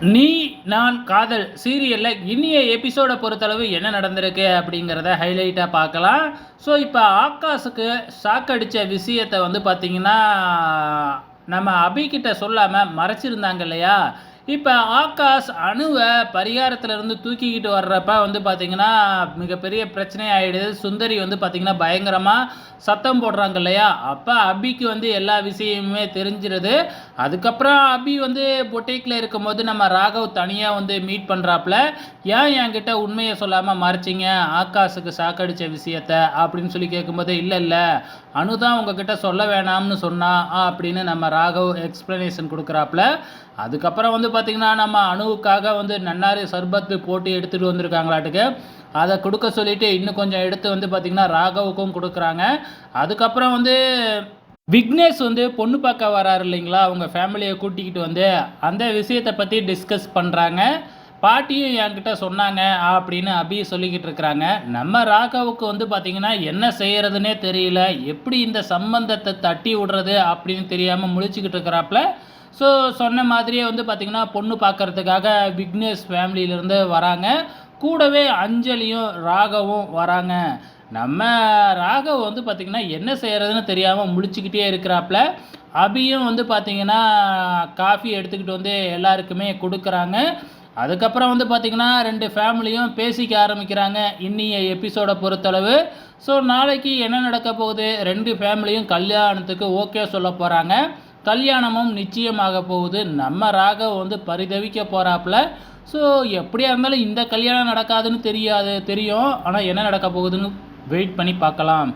நீ நான் காதல் சீரியலில் இனிய எபிசோடை பொறுத்தளவு என்ன நடந்திருக்கு அப்படிங்கிறத ஹைலைட்டாக பார்க்கலாம். ஸோ இப்போ ஆகாஷுக்கு ஷாக் அடித்த விஷயத்தை வந்து பார்த்திங்கன்னா நம்ம அபிகிட்ட சொல்லாமல் மறைச்சிருந்தாங்க இல்லையா? இப்போ ஆகாஷ் அணுவை பரிகாரத்திலிருந்து தூக்கிக்கிட்டு வர்றப்ப வந்து பார்த்திங்கன்னா மிகப்பெரிய பிரச்சனை ஆகிடுது சுந்தரி வந்து பார்த்திங்கன்னா பயங்கரமாக சத்தம் போடுறாங்க இல்லையா? அப்போ அபிக்கு வந்து எல்லா விஷயமுமே தெரிஞ்சிருது. அதுக்கப்புறம் அபி வந்து பொட்டேக்கில் இருக்கும்போது நம்ம ராகவ் தனியாக வந்து மீட் பண்ணுறாப்புல ஏன் என்கிட்ட உண்மையை சொல்லாமல் மறைச்சிங்க? ஆகாஷுக்கு சாக்கடித்த விஷயத்த? அப்படின்னு சொல்லி கேட்கும்போது இல்லை இல்லை. அணு தான் உங்ககிட்ட சொல்ல வேணாம்னு சொன்னா அப்படின்னு நம்ம ராகவ் எக்ஸ்ப்ளனேஷன் கொடுக்குறாப்புல. அதுக்கப்புறம் வந்து பார்த்திங்கன்னா நம்ம அணுவுக்காக வந்து நன்னாரி சர்பத்து போட்டு எடுத்துகிட்டு வந்திருக்காங்களாட்டுக்கு. அதை கொடுக்க சொல்லிவிட்டு இன்னும் கொஞ்சம் எடுத்து வந்து பார்த்திங்கன்னா ராகவுக்கும் கொடுக்குறாங்க. அதுக்கப்புறம் வந்து விக்னேஷ் வந்து பொண்ணு பார்க்க வராரு இல்லைங்களா? அவங்க ஃபேமிலியை கூட்டிக்கிட்டு வந்து அந்த விஷயத்தை பற்றி டிஸ்கஸ் பண்ணுறாங்க பாட்டியும் என்கிட்ட சொன்னாங்க அப்படின்னு அபி சொல்லிக்கிட்டு இருக்கிறாங்க. நம்ம ராகவுக்கு வந்து பார்த்திங்கன்னா என்ன செய்கிறதுனே தெரியல. எப்படி இந்த சம்பந்தத்தை தட்டி விடுறது அப்படின்னு தெரியாமல் முழிச்சுக்கிட்டு இருக்கிறாப்புல. ஸோ சொன்ன மாதிரியே வந்து பார்த்திங்கன்னா பொண்ணு பார்க்கறதுக்காக விக்னேஷ் ஃபேமிலியிலேருந்து வராங்க. கூடவே அஞ்சலியும் ராகவும் வராங்க. நம்ம ராகவ் வந்து பார்த்திங்கன்னா என்ன செய்கிறதுன்னு தெரியாமல் முழிச்சுக்கிட்டே இருக்கிறாப்புல. அபியும் வந்து பார்த்திங்கன்னா காஃபி எடுத்துக்கிட்டு வந்து எல்லாருக்குமே கொடுக்குறாங்க. அதுக்கப்புறம் வந்து பார்த்திங்கன்னா ரெண்டு ஃபேமிலியும் பேசிக்க ஆரம்பிக்கிறாங்க இன்னிய எபிசோடை பொறுத்தளவு. ஸோ நாளைக்கு என்ன நடக்க போகுது? ரெண்டு ஃபேமிலியும் கல்யாணத்துக்கு ஓகே சொல்ல போகிறாங்க கல்யாணமும் நிச்சயமாக போகுது. நம்ம ராகவ் வந்து பரிதவிக்க போகிறாப்புல ஸோ எப்படியா இருந்தாலும் இந்த கல்யாணம் நடக்காதுன்னு தெரியாது தெரியும். ஆனால் என்ன நடக்க போகுதுன்னு வெயிட் பண்ணி பார்க்கலாம்.